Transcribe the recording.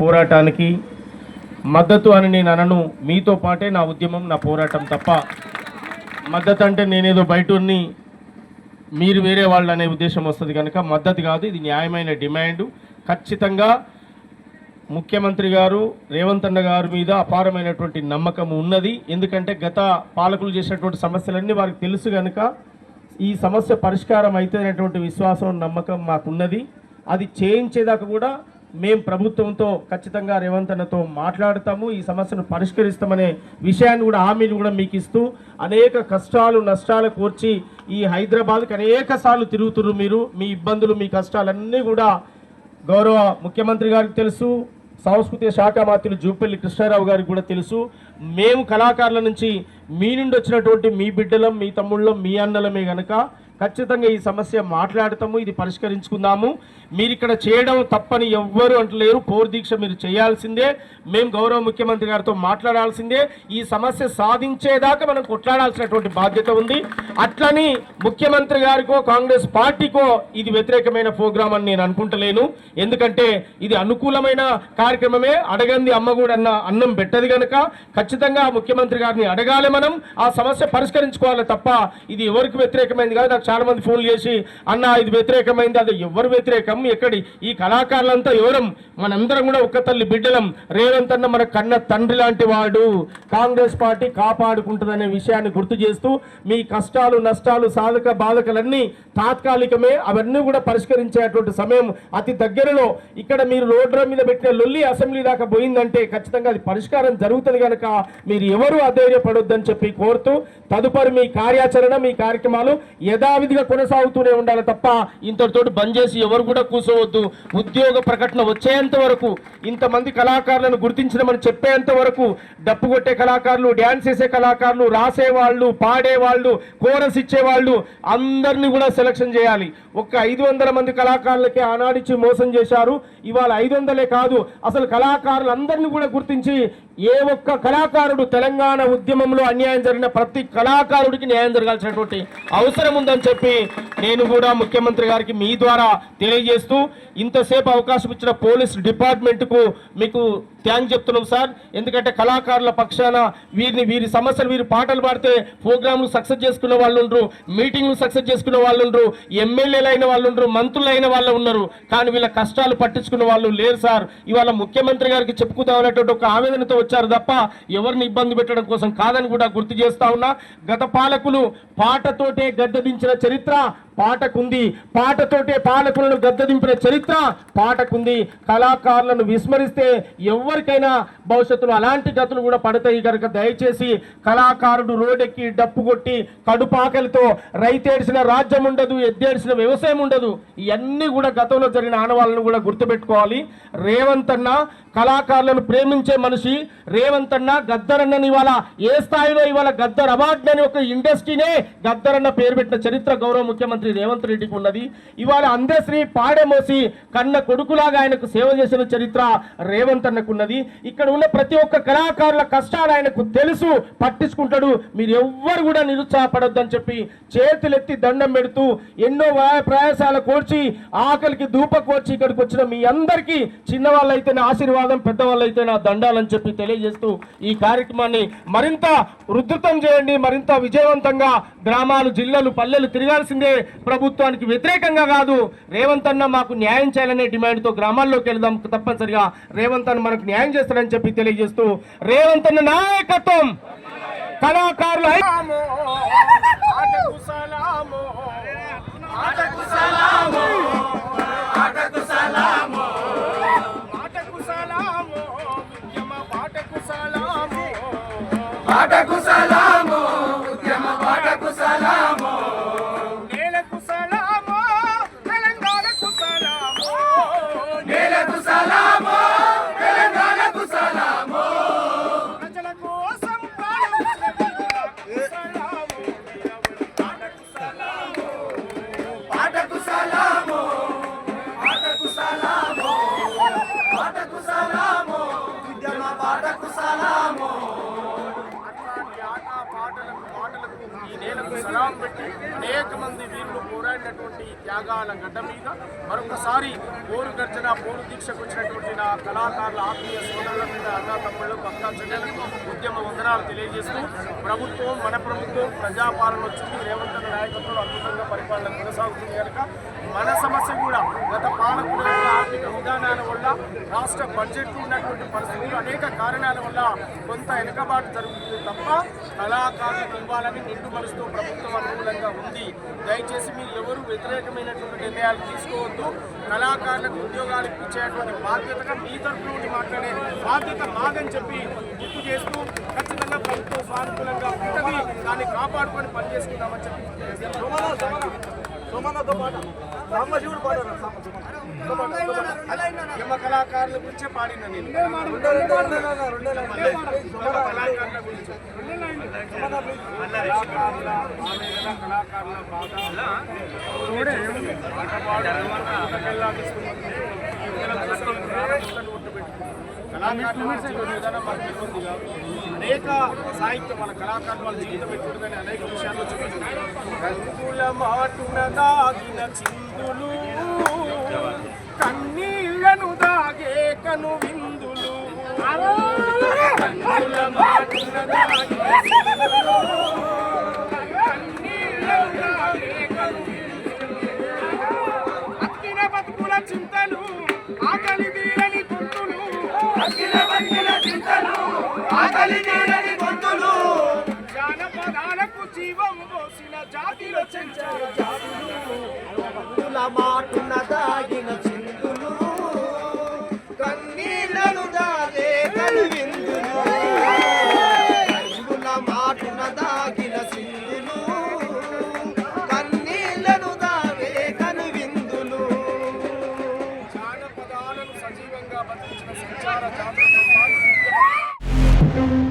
పోరాటానికి మద్దతు అని నేను అనను. మీతో పాటే నా ఉద్యమం నా పోరాటం తప్ప మద్దతు అంటే నేనేదో బయటని మీరు వేరే వాళ్ళు అనే ఉద్దేశం వస్తుంది కనుక మద్దతు కాదు ఇది న్యాయమైన డిమాండ్. ఖచ్చితంగా ముఖ్యమంత్రి గారు రేవంత్ అన్న గారి మీద అపారమైనటువంటి నమ్మకం ఉన్నది. ఎందుకంటే గత పాలకులు చేసినటువంటి సమస్యలన్నీ వారికి తెలుసు కనుక ఈ సమస్య పరిష్కారం అవుతుందనేటువంటి విశ్వాసం నమ్మకం మాకున్నది. అది చేయించేదాకా కూడా మేము ప్రభుత్వంతో ఖచ్చితంగా రేవంత్ అన్నతో మాట్లాడతాము. ఈ సమస్యను పరిష్కరిస్తామనే విషయాన్ని కూడా హామీని కూడా మీకు ఇస్తూ అనేక కష్టాలు నష్టాలు కోర్చి ఈ హైదరాబాద్కి అనేక సార్లు తిరుగుతున్నారు మీరు. మీ ఇబ్బందులు మీ కష్టాలన్నీ కూడా గౌరవ ముఖ్యమంత్రి గారికి తెలుసు. సాంస్కృతిక శాఖ మంత్రులు జూపల్లి కృష్ణారావు గారికి కూడా తెలుసు. మేము కళాకారుల నుంచి మీ నుండి వచ్చినటువంటి మీ బిడ్డలం మీ తమ్ముళ్ళం మీ అన్నలమే గనక ఖచ్చితంగా ఈ సమస్య మాట్లాడతాము ఇది పరిష్కరించుకుందాము. మీరు ఇక్కడ చేయడం తప్పని ఎవ్వరు అంటలేరు. పోర్ దీక్ష మీరు చేయాల్సిందే. మేము గౌరవ ముఖ్యమంత్రి గారితో మాట్లాడాల్సిందే. ఈ సమస్య సాధించేదాకా మనం కొట్లాడాల్సినటువంటి బాధ్యత ఉంది. అట్లని ముఖ్యమంత్రి గారికో కాంగ్రెస్ పార్టీకో ఇది వ్యతిరేకమైన ప్రోగ్రామ్ అని నేను అనుకుంటలేను. ఎందుకంటే ఇది అనుకూలమైన కార్యక్రమమే. అడగంది అమ్మ కూడా అన్న అన్నం పెట్టదు కనుక ఖచ్చితంగా ముఖ్యమంత్రి గారిని అడగాలి మనం. ఆ సమస్య పరిష్కరించుకోవాలి తప్ప ఇది ఎవరికి వ్యతిరేకమైంది కాదు. చాలామంది చాలా మంది ఫోన్లు చేసి అన్న ఇది వ్యతిరేకమైంది. అది ఎవరు వ్యతిరేకం? ఎక్కడి? ఈ కళాకారులంతా ఎవరం? మనందరం కూడా ఒక్క తల్లి బిడ్డలం. రేవంత్ అన్న మన కన్న తండ్రి లాంటి వాడు. కాంగ్రెస్ పార్టీ కాపాడుకుంటుందనే విషయాన్ని గుర్తు చేస్తూ మీ కష్టాలు నష్టాలు సాధక బాధకలన్నీ తాత్కాలికమే. అవన్నీ కూడా పరిష్కరించేటువంటి సమయం అతి దగ్గరలో. ఇక్కడ మీరు రోడ్ల మీద పెట్టిన లొల్లి అసెంబ్లీ దాకా పోయిందంటే ఖచ్చితంగా అది పరిష్కారం జరుగుతుంది కనుక మీరు ఎవరు అధైర్యపడొద్దని చెప్పి కోరుతూ తదుపరి మీ కార్యాచరణ మీ కార్యక్రమాలు యథావిధిగా కొనసాగుతూనే ఉండాలి తప్ప ఇంతటితో బంద్ చేసి ఎవరు కూడా కూర్చోవద్దు. ఉద్యోగ ప్రకటన వచ్చేంత వరకు ఇంతమంది కళాకారులను గుర్తించడమని చెప్పేంత వరకు డప్పు కొట్టే కళాకారులు డ్యాన్స్ చేసే కళాకారులు రాసేవాళ్ళు పాడేవాళ్ళు కోరస్ ఇచ్చేవాళ్ళు అందరినీ కూడా సెలక్షన్ చేయాలి. ఒక్క ఐదు వందల మంది కళాకారులకే ఆనాడిచ్చి మోసం చేశారు. ఇవాళ ఐదు వందలే కాదు అసలు కళాకారులందరినీ కూడా గుర్తించి ఏ ఒక్క కళాకారుడు తెలంగాణ ఉద్యమంలో అన్యాయం జరిగిన ప్రతి కళాకారుడికి న్యాయం జరగాల్సినటువంటి అవసరం ఉందని చెప్పి నేను కూడా ముఖ్యమంత్రి గారికి మీ ద్వారా తెలియజేస్తూ ఇంతసేపు అవకాశం ఇచ్చిన పోలీస్ డిపార్ట్మెంట్కు మీకు థ్యాంక్ చెప్తున్నాం సార్. ఎందుకంటే కళాకారుల పక్షాన వీరిని వీరి సమస్యలు వీరి పాటలు పాడితే ప్రోగ్రాంలు సక్సెస్ చేసుకున్న వాళ్ళు ఉండరు మీటింగ్లు సక్సెస్ చేసుకున్న వాళ్ళు ఉండరు ఎమ్మెల్యేలు అయిన వాళ్ళు ఉండరు మంత్రులు అయిన వాళ్ళు ఉన్నారు. కానీ వీళ్ళ కష్టాలు పట్టించుకున్న వాళ్ళు లేరు సార్. ఇవాళ ముఖ్యమంత్రి గారికి చెప్పుకుందాం అనేటువంటి ఒక ఆవేదనతో వచ్చారు తప్ప ఎవరిని ఇబ్బంది పెట్టడం కోసం కాదని కూడా గుర్తు చేస్తా ఉన్నా గత పాలకులు పాటతోటే గద్దెదించిన చరిత్ర పాటకుంది. పాటతోటే పాలకులను గద్దదింపిన చరిత్ర. పాటకుంది. కళాకారులను విస్మరిస్తే ఎవరికైనా భవిష్యత్తులో అలాంటి గతులు కూడా పడతాయి. కనుక దయచేసి కళాకారుడు రోడ్డెక్కి డప్పు కొట్టి కడుపాకలితో రైతేడిసిన రాజ్యం ఉండదు ఎద్దేడిసిన వ్యవసాయం ఉండదు. ఇవన్నీ కూడా గతంలో జరిగిన ఆనవాళ్ళను కూడా గుర్తుపెట్టుకోవాలి. రేవంత్ అన్న కళాకారులను ప్రేమించే మనిషి. రేవంత్ అన్న గద్దరన్నని ఇవాళ ఏ స్థాయిలో ఇవాళ గద్దర్ అవార్డు అనే ఒక ఇండస్ట్రీనే గద్దరన్న పేరు పెట్టిన చరిత్ర గౌరవ ముఖ్యమంత్రి రేవంత్ రెడ్డికి ఉన్నది. ఇవాళ అందశ్రీ పాడెమోసి కన్న కొడుకులాగా ఆయనకు సేవ చేసిన చరిత్ర రేవంత్ అన్నకు ఉన్నది. ఇక్కడ ఉన్న ప్రతి ఒక్క కళాకారుల కష్టాలు ఆయనకు తెలుసు పట్టించుకుంటాడు. మీరు ఎవ్వరు కూడా నిరుత్సాహపడొద్దని చెప్పి చేతులెత్తి దండం పెడుతూ ఎన్నో ప్రయాసాల ప్రయాసాలు కోర్చి ఆకలికి దూప కోర్చి ఇక్కడికి వచ్చిన మీ అందరికీ చిన్నవాళ్ళైతే నా ఆశీర్వాదం పెద్దవాళ్ళైతే నా దండాలని చెప్పి తెలియజేస్తూ ఈ కార్యక్రమాన్ని మరింత ఉధృతం చేయండి. మరింత విజయవంతంగా గ్రామాలు జిల్లాలు పల్లెలు తిరగాల్సిందే. ప్రభుత్వానికి వ్యతిరేకంగా కాదు. రేవంత్ అన్న మాకు న్యాయం చేయాలనే డిమాండ్తో గ్రామాల్లోకి వెళ్దాం తప్పనిసరిగా. రేవంత్ అన్న మనకు న్యాయం చేస్తాడని చెప్పి తెలియజేస్తూ రేవంత్ అన్న నాయకత్వం. కళాకారులు ఆటకు సలాము. వీరులకు సలాం పెట్టి అనేక మంది వీరులు పోరాడినటువంటి ఈ త్యాగాల గడ్డ మీద మరొకసారి పోరు గర్జన పోరు దీక్షకు వచ్చినటువంటి నా కళాకారుల ఆత్మీయ సోదరుల మీద అన్న తమ్ముళ్ళకు అక్కా చెల్లెలకు ఉద్యమ వందనాలు తెలియజేస్తూ ప్రభుత్వం మన ప్రభుత్వం ప్రజాపాలన వచ్చింది. రేవంత్ రెడ్డి నాయకత్వంలో అద్భుతంగా పరిపాలన కొనసాగుతుంది కనుక మన సమస్య కూడా గత పాలకుల ఆర్థిక విధానాల వల్ల రాష్ట్ర బడ్జెట్ ఉన్నటువంటి పరిస్థితులు అనేక కారణాల వల్ల కొంత వెనుకబాటు జరుగుతుంది తప్ప కళాకారులకు ఇవ్వాలని నిండు మనసుతో ప్రభుత్వం అనుకూలంగా ఉంది. దయచేసి మీరు ఎవరు వ్యతిరేకమైనటువంటి నిర్ణయాలు తీసుకోవద్దు. కళాకారులకు ఉద్యోగాలు ఇచ్చేటువంటి బాధ్యతగా మీ తరఫు నుండి మాట్లాడే బాధ్యత మాదని చెప్పి గుర్తు చేస్తూ ఖచ్చితంగా ప్రభుత్వం సానుకూలంగా ఉంటుంది. దాన్ని కాపాడుకొని పనిచేసుకుందామని చెప్పి సోమన్నతో పాట సాంబశివుడు పాడారు యమ కళాకారుల గురించే పాడిన నేను యమ కళాకారుల గురించి కళాకారుల ఆవేదన, కళాకారుల బాధ పాట పాడడం పుస్తకెల్లా తీసుకున్నప్పుడు పిల్లల కోసం ప్రారంభించని ఒట్టుపెట్టుకుంటాం. కళాకారుల అనేక సాహిత్యం మన కళాకారులు వాళ్ళ జీవితం ఎట్లుంటుందని అనేక విషయాల్లో చూపించారు మాటున దాగిన చిందులు కన్నీళ్ళను దాగే కను విందులు మాటున దాగిన కన్నీళ్ళను దాగే కను అక్కిన బతుకుల చింతలు ఆకలి తీరని గుర్తులు అఖిల చింతలు పలికేడని జీవం పోసిన జాతిలో చెంచాల జాతుల. మాటున దాగిన చిందులు. కన్నీళ్ళను దాగే కల్విందులు కన్నుల మాటున దాగిన సిందులు. కన్నీళ్ళను దాగే కనువిందులు. జానపదాలను సజీవంగా బతికించిన సంచార జాతులు Thank you.